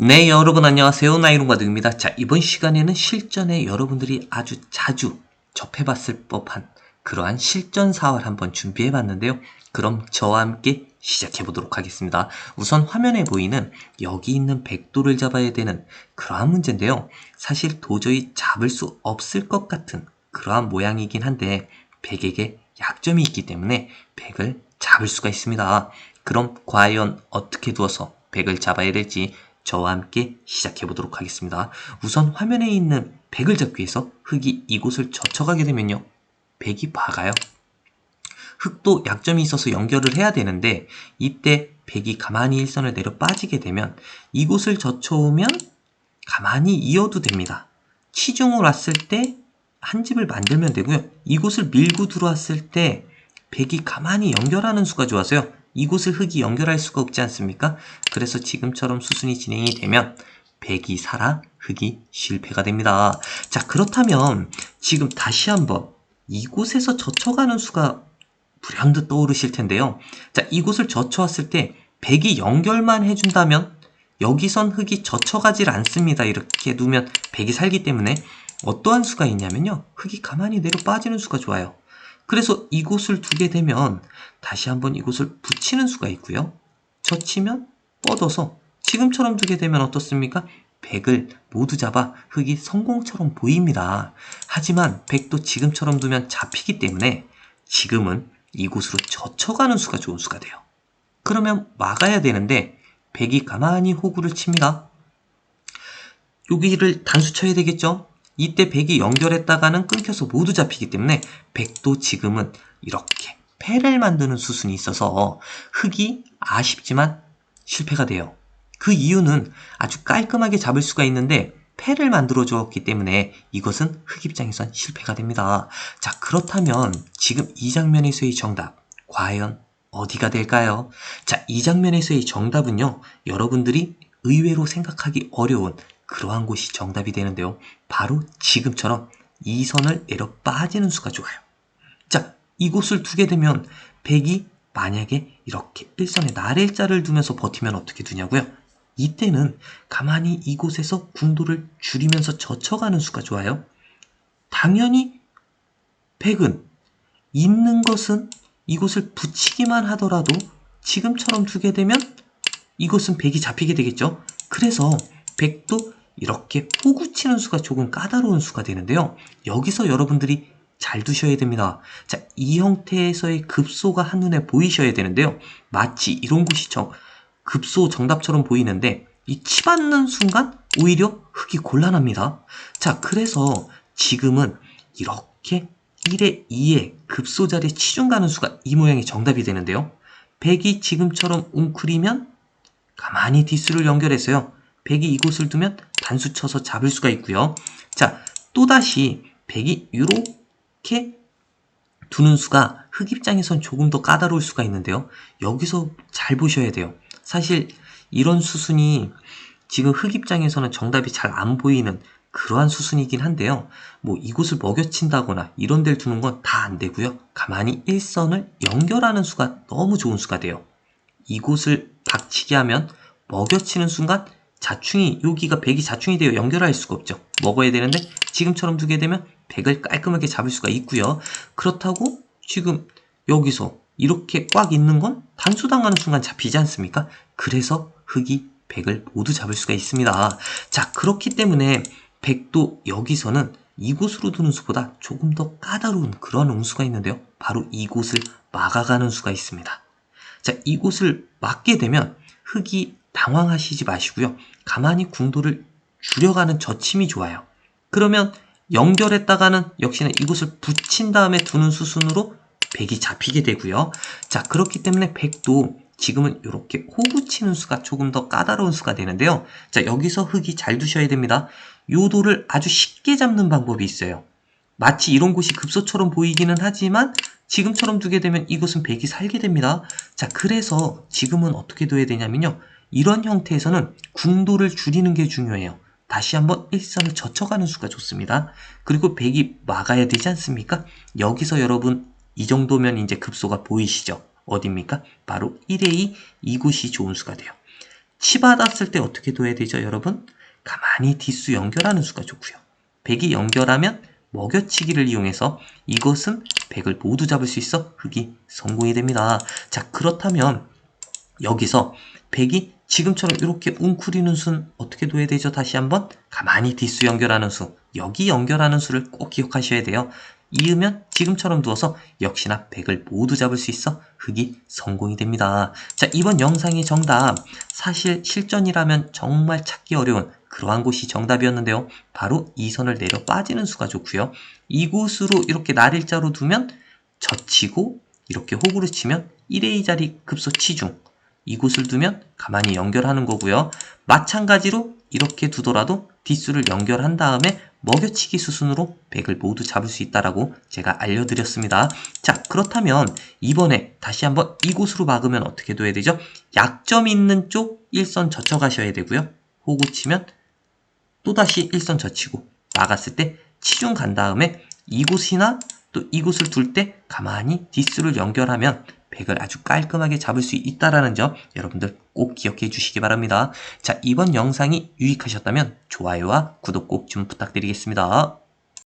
네, 여러분 안녕하세요. 나이롱바둑입니다. 자, 이번 시간에는 실전에 여러분들이 아주 자주 접해봤을 법한 그러한 실전 사활 한번 준비해봤는데요. 그럼 저와 함께 시작해보도록 하겠습니다. 우선 화면에 보이는 여기 있는 백도를 잡아야 되는 그러한 문제인데요. 사실 도저히 잡을 수 없을 것 같은 그러한 모양이긴 한데 백에게 약점이 있기 때문에 백을 잡을 수가 있습니다. 그럼 과연 어떻게 두어서 백을 잡아야 될지 저와 함께 시작해 보도록 하겠습니다. 우선 화면에 있는 백을 잡기 위해서 흙이 이곳을 젖혀가게 되면요. 백이 박아요. 흙도 약점이 있어서 연결을 해야 되는데 이때 백이 가만히 일선을 내려 빠지게 되면 이곳을 젖혀오면 가만히 이어도 됩니다. 치중을 왔을 때 한 집을 만들면 되고요. 이곳을 밀고 들어왔을 때 백이 가만히 연결하는 수가 좋아서요. 이곳을 흙이 연결할 수가 없지 않습니까? 그래서 지금처럼 수순이 진행이 되면 백이 살아 흙이 실패가 됩니다. 자 그렇다면 지금 다시 한번 이곳에서 젖혀가는 수가 불현듯 떠오르실 텐데요. 자 이곳을 젖혀왔을 때 백이 연결만 해준다면 여기선 흙이 젖혀가질 않습니다. 이렇게 두면 백이 살기 때문에 어떠한 수가 있냐면요. 흙이 가만히 내려 빠지는 수가 좋아요. 그래서 이곳을 두게 되면 다시 한번 이곳을 붙이는 수가 있고요. 젖히면 뻗어서 지금처럼 두게 되면 어떻습니까? 백을 모두 잡아 흙이 성공처럼 보입니다. 하지만 백도 지금처럼 두면 잡히기 때문에 지금은 이곳으로 젖혀가는 수가 좋은 수가 돼요. 그러면 막아야 되는데 백이 가만히 호구를 칩니다. 여기를 단수 쳐야 되겠죠? 이때 백이 연결했다가는 끊겨서 모두 잡히기 때문에 백도 지금은 이렇게 패를 만드는 수순이 있어서 흙이 아쉽지만 실패가 돼요. 그 이유는 아주 깔끔하게 잡을 수가 있는데 패를 만들어 주었기 때문에 이것은 흙 입장에선 실패가 됩니다. 자 그렇다면 지금 이 장면에서의 정답 과연 어디가 될까요? 자 이 장면에서의 정답은요 여러분들이 의외로 생각하기 어려운 그러한 곳이 정답이 되는데요. 바로 지금처럼 이 선을 내려 빠지는 수가 좋아요. 자, 이곳을 두게 되면 백이 만약에 이렇게 일선에 나렐자를 두면서 버티면 어떻게 두냐고요? 이때는 가만히 이곳에서 궁도를 줄이면서 젖혀가는 수가 좋아요. 당연히 백은 있는 것은 이곳을 붙이기만 하더라도 지금처럼 두게 되면 이곳은 백이 잡히게 되겠죠. 그래서 백도 이렇게 호구치는 수가 조금 까다로운 수가 되는데요. 여기서 여러분들이 잘 두셔야 됩니다. 자, 이 형태에서의 급소가 한눈에 보이셔야 되는데요. 마치 이런 곳이 정, 급소 정답처럼 보이는데 이 치받는 순간 오히려 흙이 곤란합니다. 자, 그래서 지금은 이렇게 1에 2에 급소 자리에 치중 가는 수가 이 모양이 정답이 되는데요. 100이 지금처럼 웅크리면 가만히 뒷수를 연결해서요. 100이 이곳을 두면 단수 쳐서 잡을 수가 있고요. 자, 또다시 100이 이렇게 두는 수가 흙 입장에선 조금 더 까다로울 수가 있는데요. 여기서 잘 보셔야 돼요. 사실 이런 수순이 지금 흙 입장에서는 정답이 잘 안 보이는 그러한 수순이긴 한데요. 뭐 이곳을 먹여친다거나 이런 데를 두는 건 다 안 되고요. 가만히 일선을 연결하는 수가 너무 좋은 수가 돼요. 이곳을 박치게 하면 먹여치는 순간 자충이 여기가 백이 자충이 되어 연결할 수가 없죠. 먹어야 되는데 지금처럼 두게 되면 백을 깔끔하게 잡을 수가 있고요. 그렇다고 지금 여기서 이렇게 꽉 있는 건 단수당하는 순간 잡히지 않습니까? 그래서 흙이 백을 모두 잡을 수가 있습니다. 자 그렇기 때문에 백도 여기서는 이곳으로 두는 수보다 조금 더 까다로운 그런 응수가 있는데요. 바로 이곳을 막아가는 수가 있습니다. 자 이곳을 막게 되면 흙이 당황하시지 마시고요. 가만히 궁도를 줄여가는 저침이 좋아요. 그러면 연결했다가는 역시나 이곳을 붙인 다음에 두는 수순으로 백이 잡히게 되고요. 자 그렇기 때문에 백도 지금은 이렇게 호구 치는 수가 조금 더 까다로운 수가 되는데요. 자 여기서 흙이 잘 두셔야 됩니다. 요 돌을 아주 쉽게 잡는 방법이 있어요. 마치 이런 곳이 급소처럼 보이기는 하지만 지금처럼 두게 되면 이곳은 백이 살게 됩니다. 자 그래서 지금은 어떻게 둬야 되냐면요. 이런 형태에서는 궁도를 줄이는 게 중요해요. 다시 한번 일선을 젖혀가는 수가 좋습니다. 그리고 백이 막아야 되지 않습니까? 여기서 여러분 이 정도면 이제 급소가 보이시죠? 어딥니까? 바로 1에2 이곳이 좋은 수가 돼요. 치받았을 때 어떻게 둬야 되죠, 여러분? 가만히 뒷수 연결하는 수가 좋고요. 100이 연결하면 먹여치기를 이용해서 이것은 100을 모두 잡을 수 있어 흑이 성공이 됩니다. 자, 그렇다면 여기서 100이 지금처럼 이렇게 웅크리는 수는 어떻게 둬야 되죠? 다시 한번 가만히 뒷수 연결하는 수 여기 연결하는 수를 꼭 기억하셔야 돼요. 이으면 지금처럼 두어서 역시나 100을 모두 잡을 수 있어 흑이 성공이 됩니다. 자 이번 영상의 정답 사실 실전이라면 정말 찾기 어려운 그러한 곳이 정답이었는데요. 바로 이 선을 내려 빠지는 수가 좋고요. 이곳으로 이렇게 날일자로 두면 젖히고 이렇게 호구로 치면 1의 2자리 급소 치중 이곳을 두면 가만히 연결하는 거고요. 마찬가지로 이렇게 두더라도 뒷수를 연결한 다음에 먹여치기 수순으로 100을 모두 잡을 수 있다라고 제가 알려드렸습니다. 자 그렇다면 이번에 다시 한번 이곳으로 막으면 어떻게 둬야 되죠? 약점 있는 쪽 1선 젖혀 가셔야 되고요. 호구 치면 또다시 1선 젖히고 막았을 때 치중 간 다음에 이곳이나 또 이곳을 둘 때 가만히 뒷수를 연결하면 100을 아주 깔끔하게 잡을 수 있다라는 점 여러분들 꼭 기억해 주시기 바랍니다. 자, 이번 영상이 유익하셨다면 좋아요와 구독 꼭 좀 부탁드리겠습니다.